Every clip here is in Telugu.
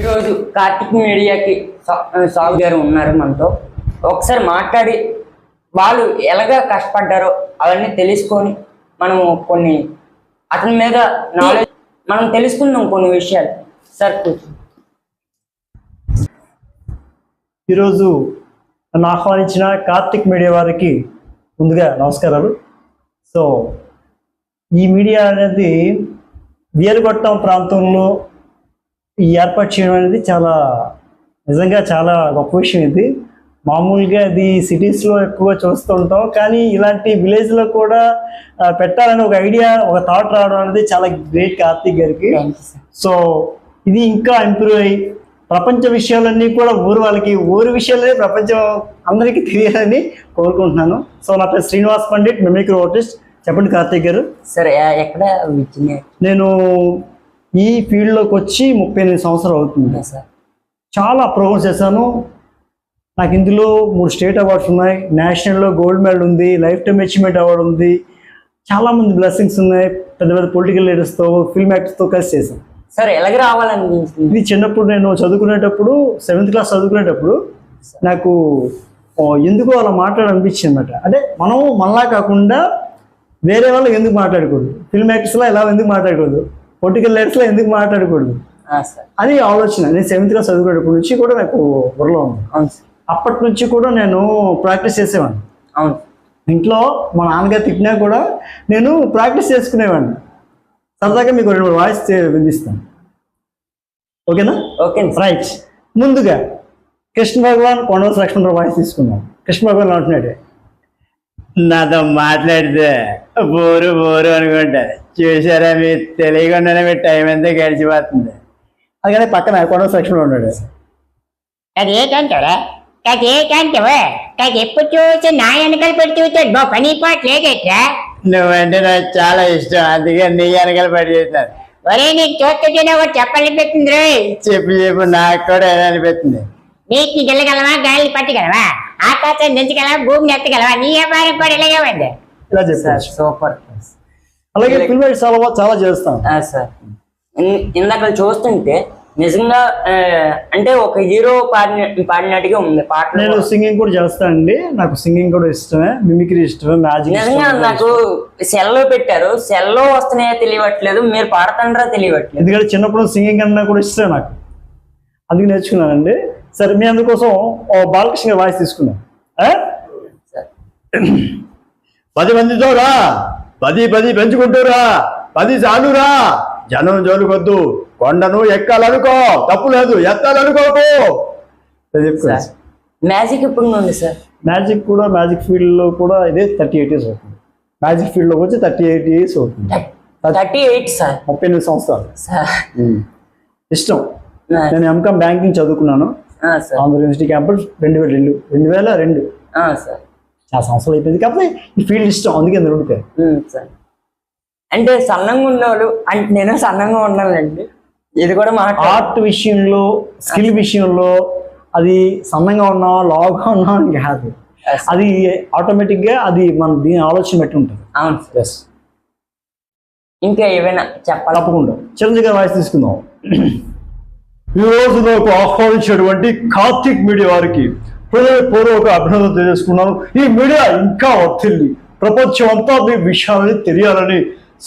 ఈరోజు కార్తిక్ మీడియాకి సాగు గారు ఉన్నారు మనతో. ఒకసారి మాట్లాడి వాళ్ళు ఎలాగా కష్టపడ్డారో అవన్నీ తెలుసుకొని మనము కొన్ని అతని మీద నాలెడ్జ్ మనం తెలుసుకుందాం కొన్ని విషయాలు. సార్ ఈరోజు నన్ను ఆహ్వానించిన కార్తిక్ మీడియా వారికి ముందుగా నమస్కారాలు. సో ఈ మీడియా అనేది వేరుగొట్టం ప్రాంతంలో ఏర్పాటు చేయడం అనేది చాలా నిజంగా చాలా గొప్ప విషయం ఇది. మామూలుగా అది సిటీస్లో ఎక్కువ చూస్తూ ఉంటాం. కానీ ఇలాంటి విలేజ్లో కూడా పెట్టాలని ఒక ఐడియా ఒక థాట్ రావడం అనేది చాలా గ్రేట్ కార్తిక్ గారికి. సో ఇది ఇంకా ఇంప్రూవ్ అయ్యి ప్రపంచ విషయాలన్నీ కూడా ఊరు వాళ్ళకి ఊరి విషయాలే ప్రపంచం అందరికీ తెలియాలని కోరుకుంటున్నాను. సో నా పేరు శ్రీనివాస్ పండిట్ మిమిక్రీ ఆర్టిస్ట్ చెప్పండి కార్తీక్ గారు. సార్ ఎక్కడ నేను ఈ ఫీల్డ్లోకి వచ్చి ముప్పై ఎనిమిది సంవత్సరాలు అవుతుంది. సార్ చాలా ప్రోగ్రామ్స్ చేశాను. నాకు ఇందులో మూడు స్టేట్ అవార్డ్స్ ఉన్నాయి. నేషనల్లో గోల్డ్ మెడల్ ఉంది లైఫ్ టైమ్ అచీవ్మెంట్ అవార్డు ఉంది. చాలా మంది బ్లెస్సింగ్స్ ఉన్నాయి. పెద్ద పెద్ద పొలిటికల్ లీడర్స్తో ఫిల్మ్ యాక్టర్స్తో కలిసి చేశాను. సార్ ఎలాగ రావాలనిపించింది ఇది చిన్నప్పుడు నేను చదువుకునేటప్పుడు సెవెంత్ క్లాస్ చదువుకునేటప్పుడు నాకు ఎందుకో అలా మాట్లాడాలనిపించింది అనమాట అంటే మనం మనలా కాకుండా వేరే వాళ్ళు ఎందుకు మాట్లాడకూడదు? ఫిల్మ్ యాక్టర్స్లో ఇలా ఎందుకు మాట్లాడకూడదు? పొలిటికల్ లీడర్స్లో ఎందుకు మాట్లాడకూడదు? ఆ, సార్. అది ఆలోచన. నేను సెవెంత్ క్లాస్ చదువుకునేటప్పటి నుంచి కూడా నాకు బుర్రలో ఉంది. అప్పటి నుంచి కూడా నేను ప్రాక్టీస్ చేసేవాడిని. అవును. ఇంట్లో మా నాన్నగారు తిట్టినా కూడా నేను ప్రాక్టీస్ చేసుకునేవాడిని. సరదాగా మీకు రెండు మూడు వాయిస్ వినిపిస్తాను. ఓకేనా? Okay right. ముందుగా కృష్ణ భగవాన్ కొండవలసి లక్ష్మణరావు వాయిస్ తీసుకుందాం. కృష్ణ భగవాన్ అంటున్నాడు. నాతో మాట్లాడితే బోరు బోరు అనుకుంటా చూసారా మీ తెలియకుండానే మీ టైం ఎంత గడిచిపోతుంది. అందుకని పక్కన కొండవలసి లక్ష్మణరావు ఉన్నాడు అదేంటంటారా అదేంటంటావా అది ఎప్పుడు చూసి నా వెనకాల పెట్టి చూస్తాడు. బా పని పాట లేదట్రా? నువ్వంటే నాకు చాలా ఇష్టం. అందుకే నీ వెనకాల పడి చేస్తాను. ఒరే నీకు చూస్తుంటే ఒకటి చెప్పాలనిపిస్తుంది రోయ్ చెప్పి చెప్పు. నాకు కూడా అనిపిస్తుంది. నీకు గెలగలవా? గాలి పట్టగలవా? ఆకాశం దించగలవా? భూమిని ఎత్తగలవా? నీ వ్యాపారం కూడా ఇలాగే ఉంది. సూపర్. అలాగే ఫిల్మ్ చాలా చాలా చేస్తాం. ఆ, సార్. ఇందాక చూస్తుంటే నిజంగా అంటే ఒక హీరో పాడిన పాడినట్టుగా ఉంది పాటలు నేను సింగింగ్ కూడా చేస్తానండి నాకు సింగింగ్ కూడా ఇష్టమే మిమిక్రీ ఇష్టమే మ్యాజిక్ నిజంగా నాకు సెల్లో పెట్టారు. సెల్లో వస్తున్నాయో తెలియట్లేదు మీరు పాడుతుండ్రా తెలియట్లేదు. ఎందుకంటే చిన్నప్పుడు సింగింగ్ అన్నా కూడా ఇష్టమే నాకు. అందుకే నేర్చుకున్నానండి. సరే మీ అందుకోసం ఓ బాలకృష్ణ వాయిస్ తీసుకున్నాను? సార్. పది మందితో రా. పది పది పెంచుకుంటూరా. పది చాలురా. జనం జోలుకొద్దు. కొండను ఎక్కాలనుకో. తప్పు లేదు. ఎత్తాలనుకోకు మ్యాజిక్ ఇప్పుడు ఉంది సార్? మ్యాజిక్ కూడా మ్యాజిక్ ఫీల్డ్లో కూడా ఇదే థర్టీ ఎయిట్ ఇయర్స్ అవుతుంది. మ్యాజిక్ ఫీల్డ్లోకి వచ్చి థర్టీ ఎయిట్ ఇయర్స్ అవుతుంది. Thirty eight sir. ముప్పై ఎనిమిది సంవత్సరాలు. సార్. ఇష్టం. నేను ఎంకామ్ బ్యాంకింగ్ చదువుకున్నాను. ఆంధ్ర యూనివర్సిటీ క్యాంపస్ రెండు వేల రెండు రెండు వేల రెండు. సార్. చాలా సంవత్సరాలు అయిపోయింది. కాకపోతే ఈ ఫీల్డ్ ఇష్టం అందుకే ఉండిపోయాను. Um, sir. అంటే సన్నంగా ఉన్నవాళ్ళు అంటే నేను సన్నంగా ఉన్నానండి. ఇది కూడా మాట ఆర్ట్ విషయంలో స్కిల్ విషయంలో అది సన్నంగా ఉన్నావా లావుగా ఉన్నావా అని కాదు. అది ఆటోమేటిక్గా అది మన దీని ఆలోచన బట్టి ఉంటుంది. అవును సార్. ఇంకా ఏమైనా చెప్పాలి? తప్పకుండా. చిరంజీవి గారి వాయిస్ తీసుకుందాం. ఈ రోజు నాకు ఆహ్వానించినటువంటి కార్తిక్ మీడియా వారికి హృదయపూర్వక అభినందన తెలియజేసుకున్నాను. ఈ మీడియా ఇంకా వర్తిల్లి ప్రపంచం అంతా మీ విషయాలని తెలియాలని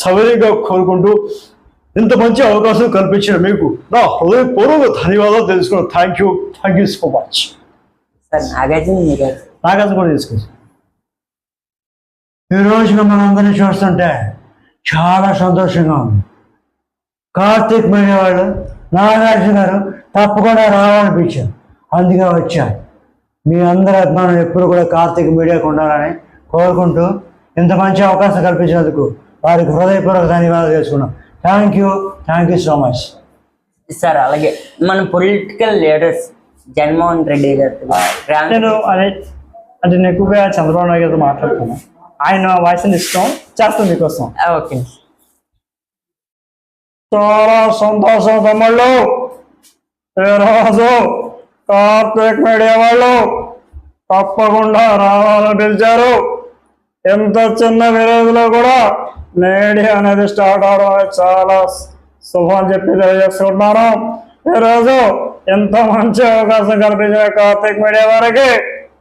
సవినయంగా కోరుకుంటూ ఇంత మంచి అవకాశం కల్పించిన మీకు నా హృదయపూర్వక ధన్యవాదాలు తెలుసుకున్నాను thank you thank you so much Nagarjuna కూడా తీసుకోవచ్చు ఈ రోజున మనందరినీ చూస్తుంటే చాలా సంతోషంగా ఉంది. కార్తీక్ మీడియా వాళ్ళు నాగార్జున గారు తప్పకుండా రావాలనిపించారు. అందుకే వచ్చారు. మీ అందరి అభిమానం ఎప్పుడు కూడా కార్తీక్ మీడియాకు ఉండాలని కోరుకుంటూ ఇంత మంచి అవకాశం కల్పించినందుకు వారికి హృదయపూర్వక ధన్యవాదాలు చేసుకున్నాం thank you thank you so much sir అలాగే మన పొలిటికల్ లీడర్స్ జగన్మోహన్ రెడ్డి గారు నేను అదే అంటే నేను ఎక్కువగా చంద్రబాబు నాయుడు గారితో మాట్లాడుతాను. ఆయన వాయిస్ ఇష్టం చేస్తాను మీకోసం. ఓకే. చాలా సంతోషం తమ్ముళ్ళు. ఈరోజు కార్పొరేట్ మీడియా వాళ్ళు తప్పకుండా రావాలని పిలిచారు. ఎంత చిన్న విలేజ్లో కూడా మీడియా అనేది స్టార్ట్ అవడం అనేది చాలా శుభం చెప్పి తెలియజేసుకుంటున్నాను. ఈరోజు ఎంత మంచి అవకాశం కల్పించిన కార్తీక్ మీడియా వారికి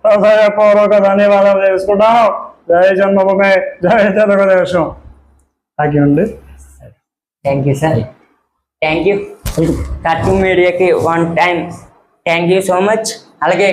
హృదయపూర్వక ధన్యవాదాలు తెలుసుకుంటాను. జై జన్మభూమి జై తెలుగుదేశం. థ్యాంక్ యూ అండి. Thank you sir thank you Karthik మీడియాకి one time thank you so much అలాగే